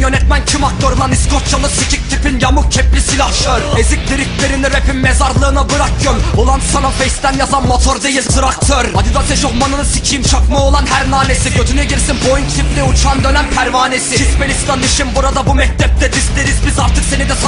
yönetmen? Kim aktör lan? İskoçyalı sikik tipin yamuk kepli silahşör Ezik liriklerini rapin mezarlığına bırak göm. Ulan sana face'ten yazan motor değil traktör. Adidas eşofmanını sikeyim çakma olan her nanesi. Götüne girsin Boeing tipli uçan dönen pervanesi. Kispelistan işim burada bu mektepte dizleriz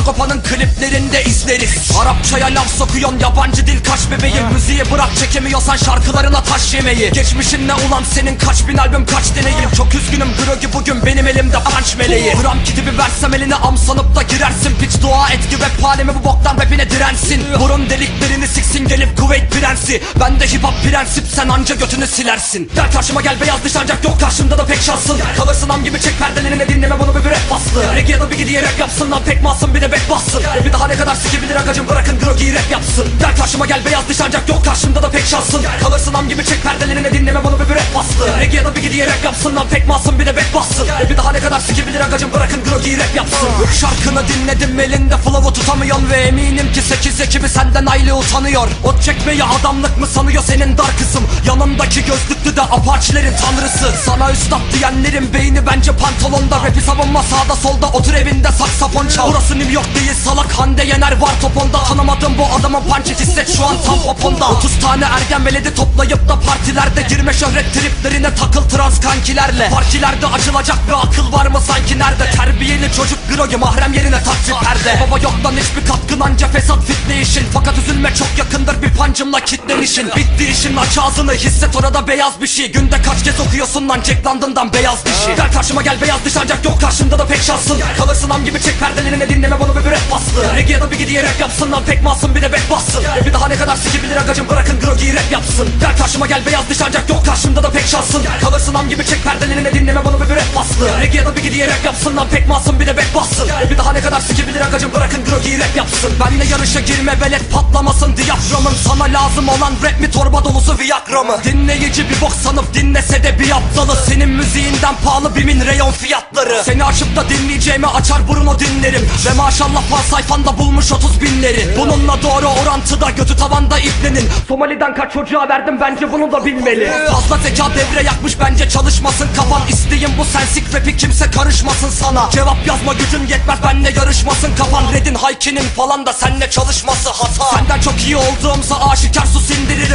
Sagopa'nın kliplerinde izleriz Arapçaya laf sokuyon yabancı dil kaç bebeğim. Müziği bırak çekemiyorsan şarkılarına taş yemeyi Geçmişin ne ulan senin kaç bin albüm kaç deneyim. Çok üzgünüm Grogi bugün benim elimde punch meleği. Gram kitibi versem eline am sanıp da girersin. Piç dua et ki rap halimi bu boktan rapine dirensin. Burun deliklerini siksin Kuveyt prensi Ben de hip hop prensip sen anca götünü silersin. Gel karşıma gel beyaz dış ancak yok. Karşımda da pek şansın. Kalırsın am gibi çek perdelerini dinleme bunu bir rap baslı Reggae ya da bir gidiye rap yapsın lan. Pek masum bir de back bassın. Bir daha ne kadar sikebilir agacım bırakın Grogi'yi rap yapsın. Gel karşıma gel beyaz dış ancak yok. Karşımda da pek şansın. Kalırsın am gibi çek perdelerini dinleme bunu bir rap baslı Reggae ya da bir gidiye rap yapsın lan. Pek masum bir de back bassın. Bir daha ne kadar sikebilir agacım bırakın Grogi'yi rap yapsın. Şarkını dinledim elinde flow'u tutamıyorsun Ve eminim ki 8 ekibi senden aile utanıyor. Ot çekmeyi adamlık mı sanıyor senin dar kızım? Yanındaki gözlüklü de apaçilerin tanrısı. Sana üstad diyenlerin beyni bence pantolonda. Rapi savunma sağda solda otur evinde saksafon çal. Burası New York değil salak Hande Yener var toponda. Tanımadım bu adamın punch hisset şu an tam poponda. 30 tane ergen veledi toplayıp da partilerde Girme şöhret triplerine takıl trans kankilerle. Partilerde açılacak bir akıl var mı sanki? Nerede Terbiyeli çocuk grogi mahrem yerine takçı perde. Baba yok lan hiçbir katkın anca fesat fitne işin Fakat üzülme çok yakındır bir pancımla kitlenişin. Bitti işin aç ağzını hisset orada beyaz bir şey. Günde kaç kez okuyorsun lan Jack London'dan beyaz dişi Gel karşıma gel beyaz diş ancak yok karşımda da pek şansın. Kalırsın am gibi çek perdelerini dinleme bunu bir rap baslı Reggae ya da bir gidiye rap yapsın lan pek masum bir de back bassın. Bir daha ne kadar sikebilir agacım bırakın Grogi'yi rap yapsın. Gel karşıma gel beyaz diş ancak yok karşımda da pek şansın. Kalırsın am gibi çek perdelerini dinleme bunu bir rap baslı Reggae ya da bir gidiye rap yapsın lan pek masum bir de back bassın. Bir daha ne kadar sikebilir agacım bırakın Grogi'yi rap yapsın. Benle yarışa girme velet patlamasın. Diyaframın Sana lazım olan rap mi? Torba dolusu viagra mı Dinleyici bir bok sanıp dinlese de bir aptalı. Senin müziğinden pahalı bimin reyon fiyatları. Seni açıp da dinleyeceğimi açar Bruno dinlerim. Ve maşallah fan sayfanda bulmuş 30 binleri. Bununla doğru orantıda götü tavanda iplenin. Somali'den kaç çocuğa verdim bence bunu da bilmeli. Fazla zeka devre yakmış bence çalışmasın. Kafan İsteğim bu sensik rapi kimse karışmasın sana. Cevap yazma gücün yetmez benle yarışmasın. Kafan Red'in haykinin falan da senle çalışması hata. Senden çok iyi olduğumsa aşikar Sen askeri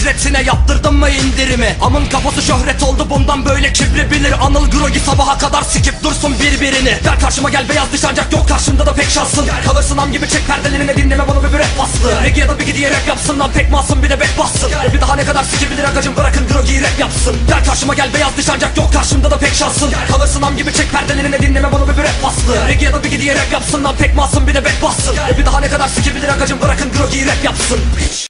ücretine yaptırdın mı indirimi? Amın kafası şöhret oldu bundan böyle kibri bilir Anıl Grogi sabaha kadar sikip dursun birbirini. Gel karşıma gel beyaz diş ancak yok karşımda da pek şansın. Kalırsın am gibi çek perdelerini dinleme bunu bir rap baslı Reggae ya da bir gidiye rap yapsın lan pek masum bir de back bassın. Bir daha ne kadar sikebilir agacım bırakın Grogi'yi rap yapsın. Gel karşıma gel beyaz diş ancak yok karşımda da pek şansın. Kalırsın am gibi çek perdelerini dinleme bunu bir rap baslı Reggae ya da bir gidiye rap yapsın lan pek masum bir de back bassın. Bir daha ne kadar sikebilir agacım bırakın Grogi'yi rap yapsın. Bitch.